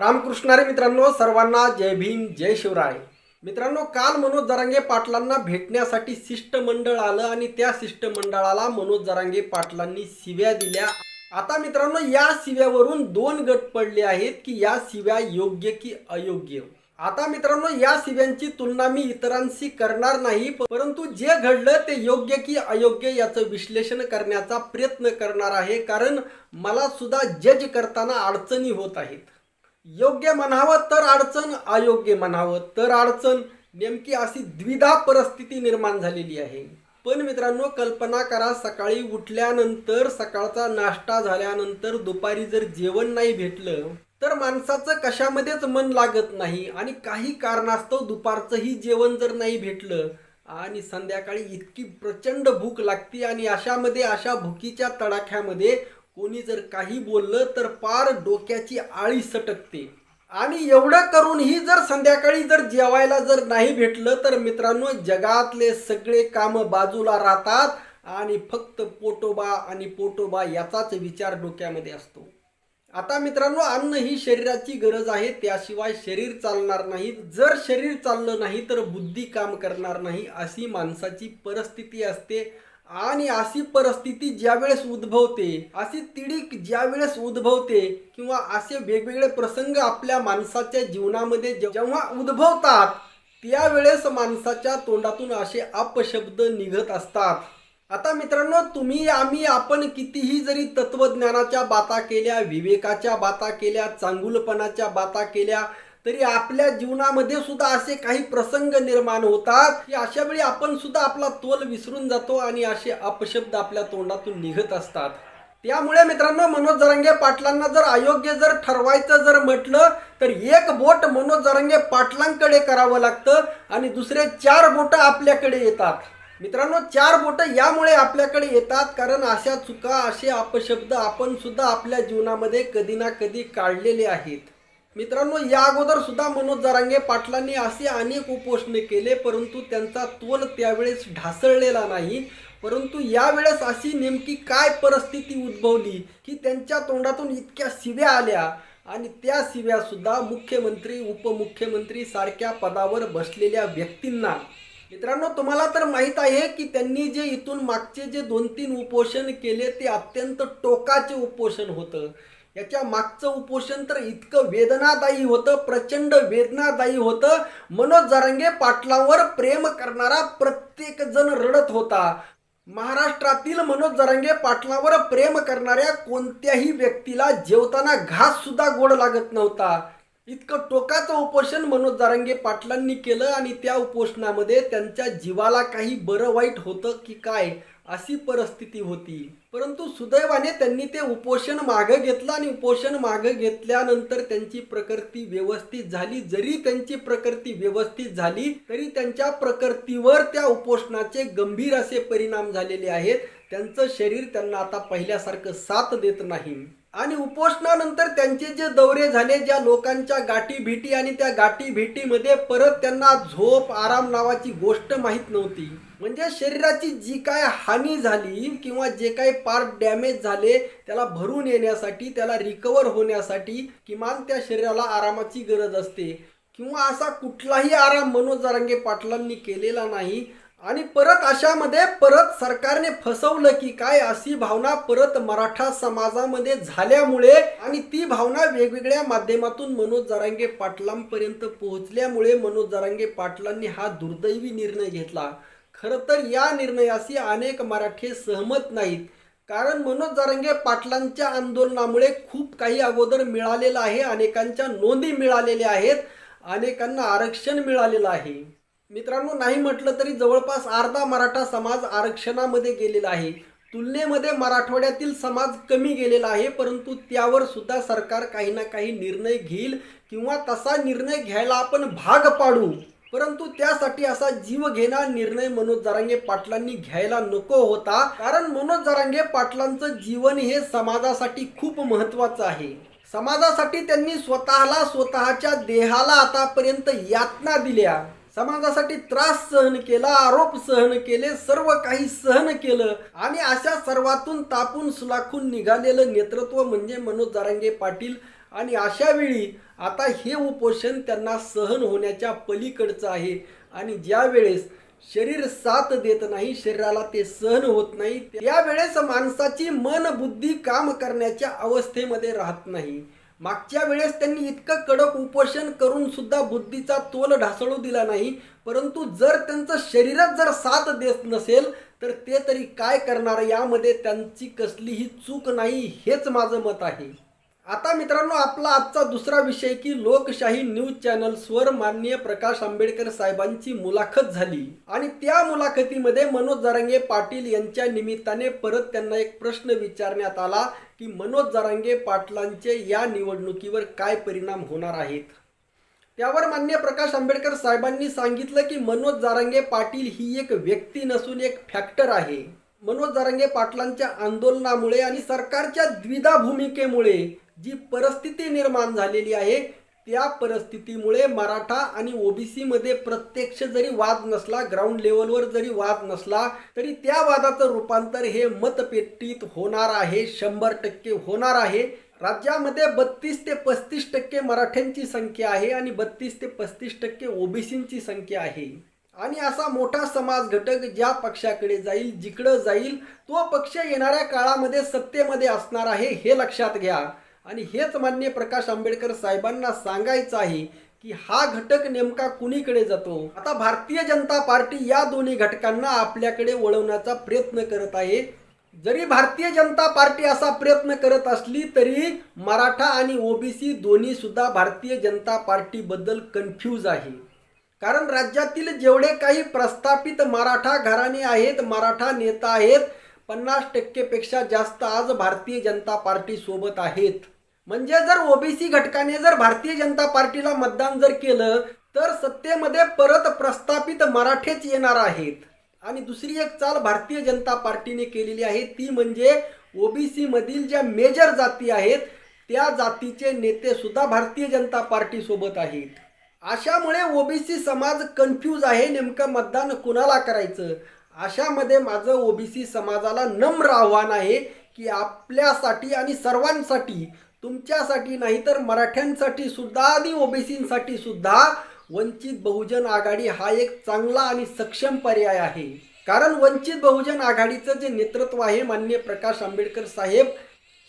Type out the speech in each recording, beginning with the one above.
रामकृष्णारे मित्रांनो सर्वांना जय भीम जय शिवराय. मित्रांनो काल मनोज जरांगे पाटलांना भेटण्यासाठी शिष्टमंडळ आलं आणि त्या शिष्टमंडळाला मनोज जरांगे पाटलांनी शिव्या दिल्या. आता मित्रांनो या शिव्यावरून दोन गट पडले आहेत की या शिव्या योग्य की अयोग्य? आता मित्रांनो या शिव्यांची तुलना मी इतरांशी करणार नाही परंतु जे घडलं ते योग्य की अयोग्य याचं विश्लेषण करण्याचा प्रयत्न करणार आहे कारण मला सुद्धा जज करताना अडचणी होत आहेत. योग्य म्हणावं तर अडचण अयोग्य म्हणावं तर अडचण. नेमकी अशी द्विधा परिस्थिती निर्माण झालेली आहे. पण मित्रांनो कल्पना करा सकाळी उठल्यानंतर सकाळचा नाश्ता झाल्यानंतर दुपारी जर जेवण नाही भेटलं तर माणसाचं कशामध्येच मन लागत नाही आणि काही कारणास्तव दुपारचंही जेवण जर नाही भेटलं आणि संध्याकाळी इतकी प्रचंड भूक लागते आणि अशामध्ये अशा भुकीच्या तडाख्यामध्ये कोणी जर काही बोललं तर पार डोक्याची आळी सटकते. आणि एवढं करूनही जर संध्याकाळी जर जेवायला जर नाही भेटलं तर मित्रांनो जगातले सगळे कामं बाजूला राहतात आणि फक्त पोटोबा आणि पोटोबा याचाच विचार डोक्यामध्ये असतो. आता मित्रांनो अन्न ही शरीराची गरज आहे त्याशिवाय शरीर चालणार नाही. जर शरीर चाललं नाही तर बुद्धी काम करणार नाही अशी माणसाची परिस्थिती असते. आणि अशी परिस्थिती ज्यावेळेस उद्भवते अशी तिडीक ज्यावेळेस उद्भवते किंवा असे वेगवेगळे प्रसंग आपल्या माणसाच्या जीवनामध्ये जे- जेव्हा उद्भवतात त्यावेळेस माणसाच्या तोंडातून असे अपशब्द निघत असतात. आता मित्रांनो तुम्ही आम्ही आपण कितीही जरी तत्वज्ञानाच्या बाता केल्या विवेकाच्या बाता केल्या चांगुलपणाच्या बाता केल्या तरी आपल्या जीवनामध्ये सुद्धा असे काही प्रसंग निर्माण होतात की अशा वेळी आपण सुद्धा आपला तोल विसरून जातो आणि असे अपशब्द आपल्या तोंडातून निघत असतात. त्यामुळे मित्रांनो मनोज जरांगे पाटलांना जर अयोग्य जर ठरवायचं जर म्हटलं तर एक बोट मनोज जरांगे पाटलांकडे करावं लागतं आणि दुसरे चार बोट आपल्याकडे येतात. मित्रांनो चार बोट यामुळे आपल्याकडे येतात कारण अशा चुका असे अपशब्द आपण सुद्धा आपल्या जीवनामध्ये कधी ना कधी काढलेले आहेत. मित्रांनो या अगोदर सुद्धा मनोज जरांगे पाटलांनी असे अनेक उपोषणे केले परंतु त्यांचा तोल त्यावेळेस ढासळलेला नाही. परंतु यावेळेस अशी नेमकी काय परिस्थिती उद्भवली की त्यांच्या तोंडातून इतक्या शिव्या आल्या आणि त्या शिव्या सुद्धा मुख्यमंत्री उपमुख्यमंत्री सारख्या पदावर बसलेल्या व्यक्तींना. मित्रांनो तुम्हाला तर माहीत आहे की त्यांनी जे इथून मागचे जे दोन तीन उपोषण केले ते अत्यंत टोकाचे उपोषण होतं. याच्या मागचं उपोषण तर इतकं वेदनादायी होतं प्रचंड वेदनादायी होतं. मनोज जरांगे पाटलावर प्रेम करणारा प्रत्येक जण रडत होता. महाराष्ट्रातील मनोज जरांगे पाटलावर प्रेम करणाऱ्या कोणत्याही व्यक्तीला जेवताना घास सुद्धा गोड लागत नव्हता. इतकं टोकाचं उपोषण मनोज जारंगे पाटलांनी केलं आणि त्या उपोषणामध्ये त्यांच्या जीवाला काही बरं वाईट होतं की काय? अशी परिस्थिती होती. परंतु सुदैवाने त्यांनी ते उपोषण मागं घेतलं आणि उपोषण मागं घेतल्यानंतर त्यांची प्रकृती व्यवस्थित झाली. जरी त्यांची प्रकृती व्यवस्थित झाली तरी त्यांच्या प्रकृतीवर त्या उपोषणाचे गंभीर असे परिणाम झालेले आहेत. त्यांचं शरीर त्यांना आता पहिल्यासारखं साथ देत नाही. आणि उपोषणानंतर त्यांचे जे दौरे झाले ज्या लोकांच्या गाठी भेटी आणि त्या गाठी भेटीमध्ये परत त्यांना झोप आराम नावाची गोष्ट माहीत नव्हती. म्हणजे शरीराची जी काय हानी झाली किंवा जे काही पार्ट डॅमेज झाले त्याला भरून येण्यासाठी त्याला रिकवर होण्यासाठी किमान त्या शरीराला आरामाची गरज असते. किंवा असा कुठलाही आराम मनोज जारंगे पाटलांनी केलेला नाही. आणि परत अशामध्ये परत सरकारने फसवलं की काय अशी भावना परत मराठा समाजामध्ये झाल्यामुळे आणि ती भावना वेगवेगळ्या माध्यमातून मनोज जरांगे पाटलांपर्यंत पोहोचल्यामुळे मनोज जरांगे पाटलांनी हा दुर्दैवी निर्णय घेतला. खरं तर या निर्णयाशी अनेक मराठी सहमत नाहीत. कारण मनोज जरांगे पाटलांच्या आंदोलनामुळे खूप काही अगोदर मिळालेलं आहे अनेकांच्या नोंदी मिळालेल्या आहेत अनेकांना आरक्षण मिळालेलं आहे. मित्रांनो नाही म्हटलं तरी जवळपास अर्धा मराठा समाज आरक्षणामध्ये गेलेला आहे. तुलनेमध्ये मराठवाड्यातील समाज कमी गेलेला आहे परंतु त्यावर सुद्धा सरकार काही ना काही निर्णय घेईल किंवा तसा निर्णय घ्यायला आपण भाग पाडू. परंतु त्यासाठी असा जीव घेणार निर्णय मनोज जरांगे पाटलांनी घ्यायला नको होता. कारण मनोज जरांगे पाटलांचं जीवन हे समाजासाठी खूप महत्वाचं आहे. समाजासाठी त्यांनी स्वतःला स्वतःच्या देहाला आतापर्यंत यातना दिल्या. समाजासाठी त्रास सहन केला आरोप सहन केले सर्व काही सहन केलं आणि अशा सर्वातून तापून सुलाखून निघालेलं नेतृत्व म्हणजे मनोज जारांगे पाटील. आणि अशा वेळी आता हे उपोषण त्यांना सहन होण्याच्या पलीकडचं आहे. आणि ज्या वेळेस शरीर साथ देत नाही शरीराला ते सहन होत नाही त्यावेळेस माणसाची मन बुद्धी काम करण्याच्या अवस्थेमध्ये राहत नाही. मागच्या वेळेस त्यांनी इतकं कडक उपोषण करून सुद्धा बुद्धीचा तोल ढासळू दिला नाही परंतु जर त्यांचं शरीरात जर साथ देत नसेल तर ते तरी काय करणार? यामध्ये त्यांची कसलीही चूक नाही हेच माझं मत आहे. आता मित्रांनो आपला आजचा दुसरा विषय की लोकशाही न्यूज चॅनल्सवर माननीय प्रकाश आंबेडकर साहेबांची मुलाखत झाली. आणि त्या मुलाखतीमध्ये मनोज जरांगे पाटील यांच्या निमित्ताने परत त्यांना एक प्रश्न विचारण्यात आला की मनोज जरांगे पाटलांचे या निवडणुकीवर काय परिणाम होणार आहेत? त्यावर मान्य प्रकाश आंबेडकर साहेबांनी सांगितलं की मनोज जारांगे पाटील ही एक व्यक्ती नसून एक फॅक्टर आहे. मनोज जारांगे पाटलांच्या आंदोलनामुळे आणि सरकारच्या द्विधा भूमिकेमुळे जी परिस्थिती निर्माण झालेली आहे त्या परिस्थितीमुळे मराठा आणि ओबीसीमध्ये प्रत्यक्ष जरी वाद नसला ग्राउंड लेवलवर जरी वाद नसला तरी त्या वादाचं रूपांतर हे मतपेटीत होणार आहे शंभर टक्के होणार आहे. राज्यामध्ये बत्तीस ते पस्तीस टक्के मराठ्यांची संख्या आहे आणि बत्तीस ते पस्तीस टक्के ओबीसींची संख्या आहे. आणि असा मोठा समाज घटक ज्या पक्षाकडे जाईल जिकडं जाईल तो पक्ष येणाऱ्या काळामध्ये सत्तेमध्ये असणार आहे हे लक्षात घ्या. आणि हेच मान्य प्रकाश आंबेडकर साहेबांना सांगायचं आहे की हा घटक नेमका कुणीकडे जातो? आता भारतीय जनता पार्टी या दोन्ही घटकांना आपल्याकडे वळवण्याचा प्रयत्न करत आहे. जरी भारतीय जनता पार्टी असा प्रयत्न करत असली तरी मराठा आणि ओबीसी दोन्ही सुद्धा भारतीय जनता पार्टीबद्दल कन्फ्यूज आहे. कारण राज्यातील जेवढे काही प्रस्थापित मराठा घराणे आहेत मराठा नेता आहेत पन्नास टक्केपेक्षा जास्त आज भारतीय जनता पार्टी सोबत आहेत. म्हणजे जर ओबीसी घटकाने जर भारतीय जनता पार्टीला मतदान जर केलं तर सत्तेमध्ये परत प्रस्थापित मराठेच येणार आहेत. आणि दुसरी एक चाल भारतीय जनता पार्टीने केलेली आहे ती म्हणजे ओबीसीमधील ज्या मेजर जाती आहेत त्या जातीचे नेते सुद्धा भारतीय जनता पार्टी सोबत आहेत. अशामुळे ओबीसी समाज कन्फ्यूज आहे नेमकं मतदान कुणाला करायचं? अशामध्ये माझं ओबीसी समाजाला नम्र आव्हान आहे की आपल्यासाठी आणि सर्वांसाठी तुमच्यासाठी नाही तर मराठ्यांसाठी सुद्धा आणि ओबीसीसाठी सुद्धा वंचित बहुजन आघाडी हा एक चांगला आणि सक्षम पर्याय आहे. कारण वंचित बहुजन आघाडीचं जे नेतृत्व आहे मान्य प्रकाश आंबेडकर साहेब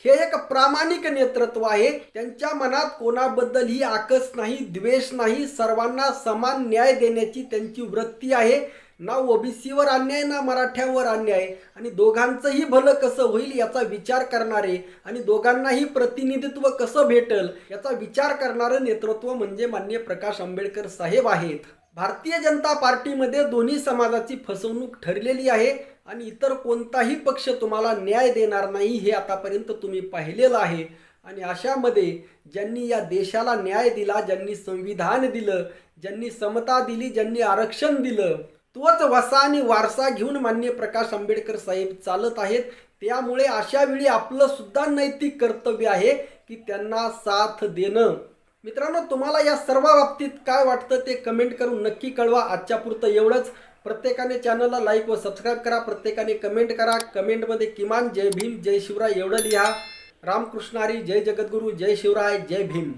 हे एक प्रामाणिक नेतृत्व आहे. त्यांच्या मनात कोणाबद्दलही आकस नाही द्वेष नाही सर्वांना समान न्याय देण्याची त्यांची वृत्ती आहे. ना ओबीसीवर अन्याय ना मराठ्यावर अन्याय. आणि दोघांचंही भलं कसं होईल याचा विचार करणारे आणि दोघांनाही प्रतिनिधित्व कसं भेटल याचा विचार करणारं नेतृत्व म्हणजे मान्य प्रकाश आंबेडकर साहेब आहेत. भारतीय जनता पार्टीमध्ये दोन्ही समाजाची फसवणूक ठरलेली आहे आणि इतर कोणताही पक्ष तुम्हाला न्याय देणार नाही हे आतापर्यंत तुम्ही पाहिलेलं आहे. आणि अशामध्ये ज्यांनी या देशाला न्याय दिला ज्यांनी संविधान दिलं ज्यांनी समता दिली ज्यांनी आरक्षण दिलं तोच वसा आणि वारसा घेऊन मान्य प्रकाश आंबेडकर साहेब चालत आहेत. त्यामुळे अशा वेळी आपलं सुद्धा नैतिक कर्तव्य आहे की त्यांना साथ देणं. मित्रांनो तुम्हाला या सर्व बाबतीत काय वाटतं ते कमेंट करून नक्की कळवा. आजच्या पुरतं एवढंच. प्रत्येकाने चॅनलला लाईक व सबस्क्राईब करा. प्रत्येकाने कमेंट करा. कमेंटमध्ये किमान जय भीम जय शिवराय एवढं लिहा. रामकृष्णारी जय जगद्गुरू जय शिवराय जय भीम.